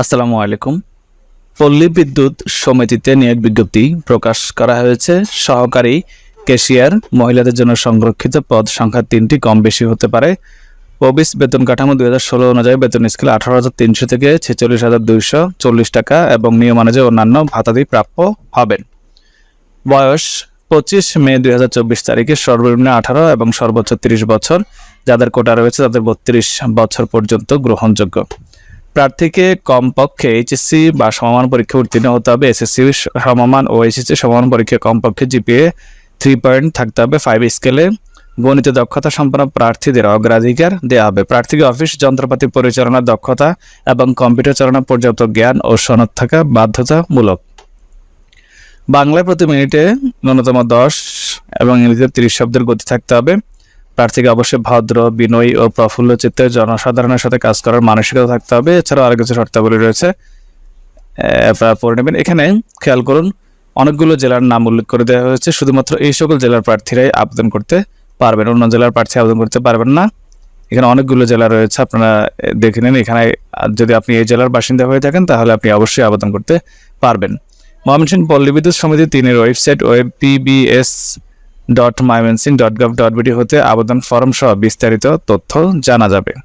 আসসালামু আলাইকুম। পল্লী বিদ্যুৎ সমিতিতে নিয়োগ বিজ্ঞপ্তি প্রকাশ করা হয়েছে। সহকারী ক্যাশিয়ার মহিলাদের জন্য সংরক্ষিত পদ সংখ্যা তিনটি কম বেশি হতে পারে। ওবিস বেতন কাঠামো দুই হাজার ষোলো অনুযায়ী বেতন স্কেল আঠারো হাজার তিনশো থেকে ছেচল্লিশ হাজার দুইশো চল্লিশ টাকা এবং নিয়ম অনুযায়ী অন্যান্য ভাতাদি প্রাপ্য হবেন। বয়স পঁচিশ মে দুই হাজার চব্বিশ তারিখে সর্বনিম্ন আঠারো এবং সর্বোচ্চ তিরিশ বছর। যাদের কোটা রয়েছে তাদের বত্রিশ বছর পর্যন্ত গ্রহণযোগ্য। প্রার্থীকে কমপক্ষে এইচএসসি বা সমমান পরীক্ষা উত্তীর্ণ হতে হবে। এসএসসি সমমান ও এইচএসসি সমমান পরীক্ষা কমপক্ষে জিপিএ থ্রি পয়েন্ট থাকতে হবে। ফাইভ স্কেলে গণিত দক্ষতা সম্পন্ন প্রার্থীদের অগ্রাধিকার দেওয়া হবে। প্রার্থীকে অফিস, যন্ত্রপাতি পরিচালনার দক্ষতা এবং কম্পিউটার চালনা পর্যাপ্ত জ্ঞান ও সনদ থাকা বাধ্যতামূলক। বাংলায় প্রতি মিনিটে ন্যূনতম দশ এবং ইংরেজিতে তিরিশ শব্দের গতি থাকতে হবে। প্রার্থীকে অবশ্যই ভদ্র, বিনয়ী ও প্রফুল্ল চিত্তে জনসাধারণের সাথে কাজ করার মানসিকতা থাকতে হবে। এছাড়াও আরও কিছু শর্তাবলী রয়েছে। নেবেন। এখানে খেয়াল করুন, অনেকগুলো জেলার নাম উল্লেখ করে দেওয়া হয়েছে। শুধুমাত্র এই সকল জেলার প্রার্থীরাই আবেদন করতে পারবেন, অন্য জেলার প্রার্থী আবেদন করতে পারবেন না। এখানে অনেকগুলো জেলা রয়েছে, আপনারা দেখে নিন। এখানে যদি আপনি এই জেলার বাসিন্দা হয়ে থাকেন, তাহলে আপনি অবশ্যই আবেদন করতে পারবেন। ময়মনসিংহ পল্লী বিদ্যুৎ সমিতি তিনের website web PBS dot Mymensingh dot gov dot BD হতে আবেদন ফর্ম সহ বিস্তারিত তথ্য জানা যাবে।